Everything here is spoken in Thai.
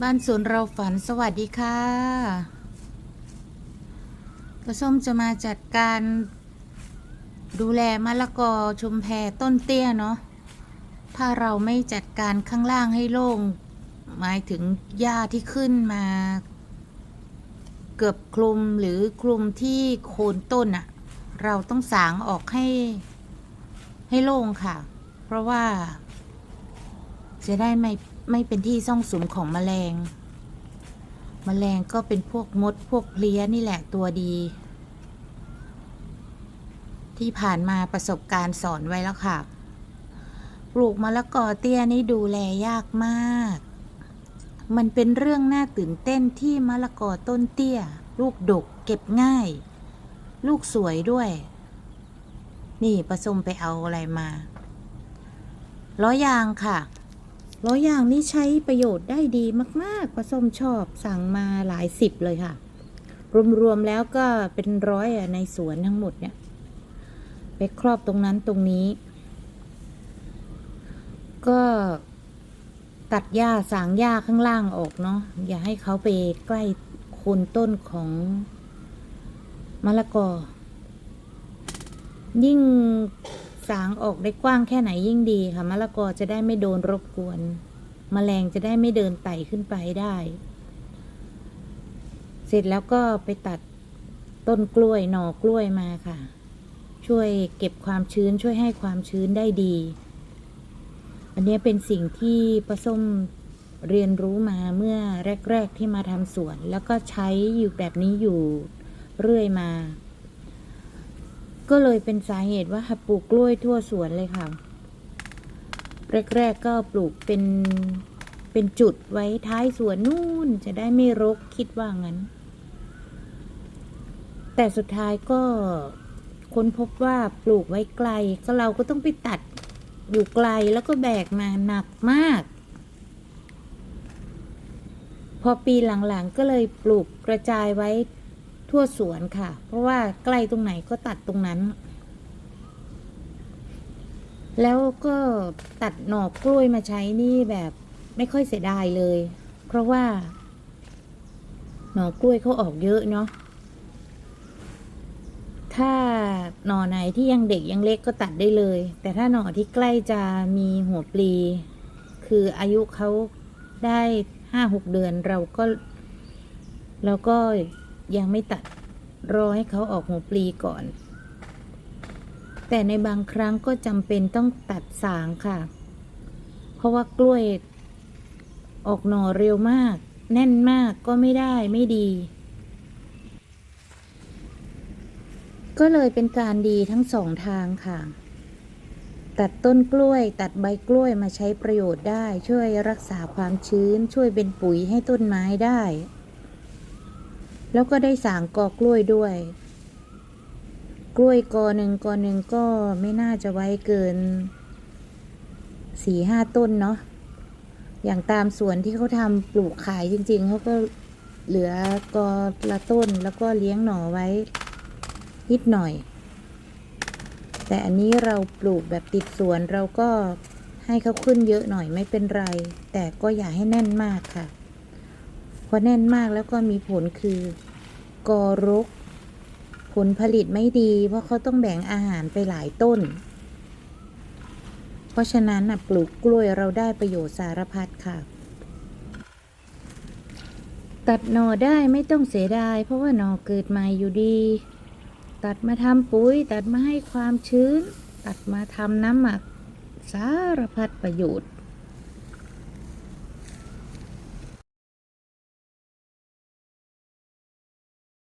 บ้านสวนเราฝันสวัสดีค่ะกระส้มจะมาจัดการดูแลมะละกอชุมแพต้นเตี้ยเนาะถ้าเราไม่จัดการข้างล่างให้โล่ง หมายถึงหญ้าที่ขึ้นมา เกือบคลุมหรือคลุมที่โคนต้นอะเราต้องสางออกให้ให้โล่งค่ะ เพราะว่าจะได้ไม่ ไม่เป็นที่ซ่องสุมของแมลง แมลงก็เป็นพวกมดพวกเพลี้ยนี่แหละตัวดี ที่ผ่านมาประสบการณ์สอนไว้แล้วค่ะ ปลูกมะละกอเตี้ยนี่ดูแลยากมาก มันเป็นเรื่องน่าตื่นเต้นที่มะละกอต้นเตี้ย ลูกดกเก็บง่าย ลูกสวยด้วย นี่ประสมไปเอาอะไรมาล้อยางค่ะ ล้อยางนี่ใช้ประโยชน์ได้ดีมากๆผสมชอบสั่งมาหลายสิบเลยค่ะ รวมๆแล้วก็เป็นร้อยอในสวนทั้งหมดเนี่ย ไปครอบตรงนั้นตรงนี้ ก็ตัดหญ้าสางหญ้าข้างล่างออกเนาะอย่าให้เขาไปใกล้โคนต้นของมะละกอ ยิ่งางออกได้กว้างแค่ไหนยิ่งดีค่ะมะละกอจะได้ไม่โดนรบกวนแมลงจะได้ไม่เดินไต่ขึ้นไปได้ เสร็จแล้วก็ไปตัดต้นกล้วยหน่อกล้วยมาค่ะ ช่วยเก็บความชื้นช่วยให้ความชื้นได้ดี อันนี้เป็นสิ่งที่ประส้มเรียนรู้มาเมื่อแรก ๆ ที่มาทำสวน แล้วก็ใช้อยู่แบบนี้อยู่เรื่อยมา ก็เลยเป็นสาเหตุว่าปลูกกล้วยทั่วสวนเลยค่ะ แรกๆก็ปลูกเป็นเป็นจุดไว้ท้ายสวนนู่นจะได้ไม่รกคิดว่างั้น แต่สุดท้ายก็ค้นพบว่าปลูกไว้ไกลก็เราก็ต้องไปตัดอยู่ไกลแล้วก็แบกมาหนักมาก พอปีหลังๆก็เลยปลูกกระจายไว้ ทั่วสวนค่ะ เพราะว่าใกล้ตรงไหนก็ตัดตรงนั้น แล้วก็ตัดหน่อกล้วยมาใช้นี่แบบไม่ค่อยเสียดายเลย เพราะว่า หน่อกล้วยเขาออกเยอะเนาะถ้าหน่อไหนที่ยังเด็กยังเล็กก็ตัดได้เลย แต่ถ้าหน่อที่ใกล้จะมีหัวปลี คืออายุเขาได้ห้าหกเดือนเราก็ เราก็ ยังไม่ตัดรอให้เขาออกหัวปลีก่อน แต่ในบางครั้งก็จำเป็นต้องตัดสางค่ะ เพราะว่ากล้วยออกหน่อเร็วมาก แน่นมากก็ไม่ได้ไม่ดี ก็เลยเป็นการดีทั้งสองทางค่ะ ตัดต้นกล้วย ตัดใบกล้วยมาใช้ประโยชน์ได้ ช่วยรักษาความชื้น ช่วยเป็นปุ๋ยให้ต้นไม้ได้ แล้วก็ได้สางกอกล้วยด้วย กล้วยกอหนึ่งกอหนึ่งก็ไม่น่าจะไว้เกินสี่ห้าต้นเนาะ อย่างตามสวนที่เขาทำปลูกขายจริง ๆ เขาก็เหลือกอละต้นแล้วก็เลี้ยงหน่อไว้นิดหน่อย แต่อันนี้เราปลูกแบบติดสวนเราก็ให้เขาขึ้นเยอะหน่อยไม่เป็นไร แต่ก็อย่าให้แน่นมากค่ะ อแน่นมากแล้วก็มีผลคือกอรก ผลผลิตไม่ดี เพราะเขาต้องแบ่งอาหารไปหลายต้น เพราะฉะนั้นปลูกกล้วยเราได้ประโยชน์สารพัดค่ะ ตัดหน่อได้ไม่ต้องเสียดาย เพราะว่าหน่อเกิดใหม่อยู่ดี ตัดมาทำปุ๋ย ตัดมาให้ความชื้น ตัดมาทำน้ำหมักสารพัดประโยชน์